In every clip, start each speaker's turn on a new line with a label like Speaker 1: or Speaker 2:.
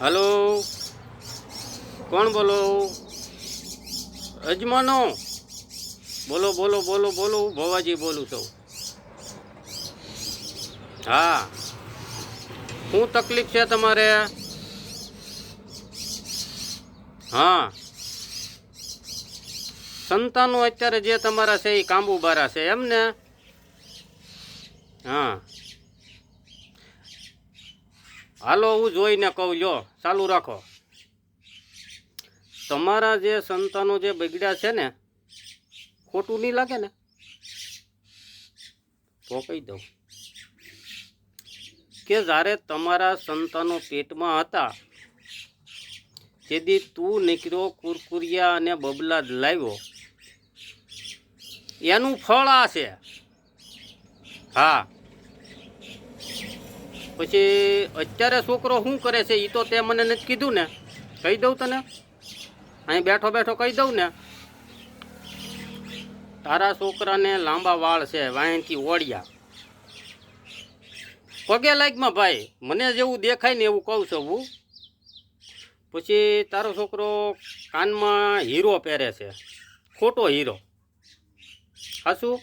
Speaker 1: Hello? કોણ બોલો? અજમાનો? બોલો બોલો બોલો બોલો ભવાજી બોલું છું. હા. શું તકલીફ છે તમારે? હા. સંતાનો અત્યારે જે તમારા છે એ કાંબુબારા છે એમ ને હા. હાલો, હું જોઈને કહું, લ્યો, ચાલુ રાખો. તમારા જે સંતાનો જે બગડ્યા છે ને, ખોટું નહીં લાગે ને? તો કહી દઉં કે જ્યારે તમારા સંતાનો પેટમાં હતા તેથી તું નીકળ્યો કુરકુરિયા અને બબલા લાવ્યો, એનું ફળ આ છે. હા પછી અત્યારે છોકરો શું કરે છે એ તો તે મને નથી કીધું ને. કહી દઉં તને. અહીં બેઠો બેઠો કહી દઉં ને. તારા છોકરાને લાંબા વાળ છે વાયણથી ઓળિયા. પગે લાગમાં ભાઈ, મને જેવું દેખાય ને એવું કહું છું, હું. પછી તારો છોકરો કાનમાં હીરો પહેરે છે, ખોટો હીરો. હાશું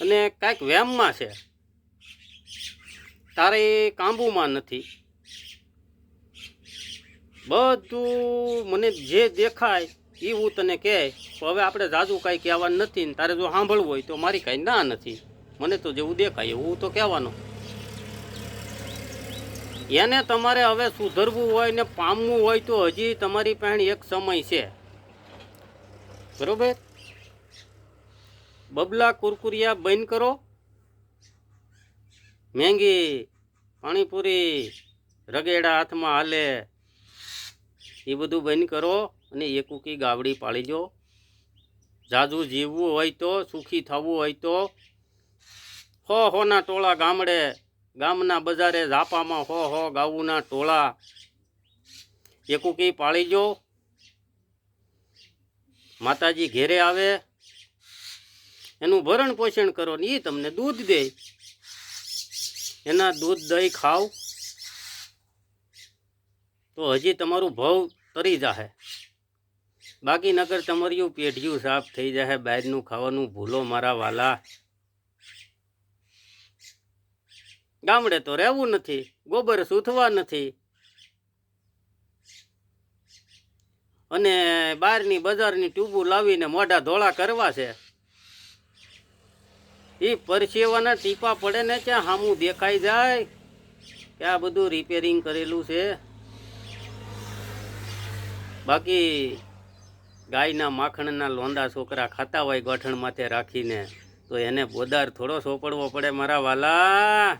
Speaker 1: અને કાંઈક વેમમાં છે. તારે એ કાંબુમાં નથી. બધું મને જે દેખાય એ હું તને કહે. હવે આપણે જાજુ કાંઈ કહેવાનું નથી ને તારે જો સાંભળવું હોય તો મારી કાંઈ ના નથી. મને તો જેવું દેખાય એવું તો કહેવાનું. એને તમારે હવે સુધરવું હોય ને પામવું હોય તો હજી તમારી પાસે એક સમય છે. બરોબર? બબલા કુરકુરિયા બંધ કરો. મેંગી, પાણીપુરી, રગેડા હાથમાં હાલે. એ બધું બંધ કરો અને એકુકી ગાવડી પાળીજો જાજુ જીવવું હોય તો, સુખી થવું હોય તો. હો, હોના ટોળા ગામડે, ગામના બજારે ઝાપામાં હો હો ગાવુના ટોળા. એકુકી પાળી જો માતાજી ઘેરે આવે. એનું ભરણ પોષણ કરો ને એ તમને દૂધ દે. એના દૂધ, દહીં ખાવ તો હજી તમારું ભાવ તરી જાહે. બાકી નગર તમારું પેઢિયું સાફ થઈ જાય બહારનું ખાવાનું ભૂલો મારા વાલા. ગામડે તો રહેવું નથી, ગોબર સૂથવા નથી. અને બહારની બજારની ટ્યુબો લાવીને મોઢા ધોળા કરવા છે. એ પરસેવાના ટીપા પડે ને ત્યાં સામું દેખાઈ જાય કે આ બધું રિપેરિંગ કરેલું છે. બાકી ગાયના માખણના લોંદા છોકરા ખાતા હોય ગોઠણ માથે રાખીને તો એને બોદાર થોડો સોપડવો પડે મારા વાલા.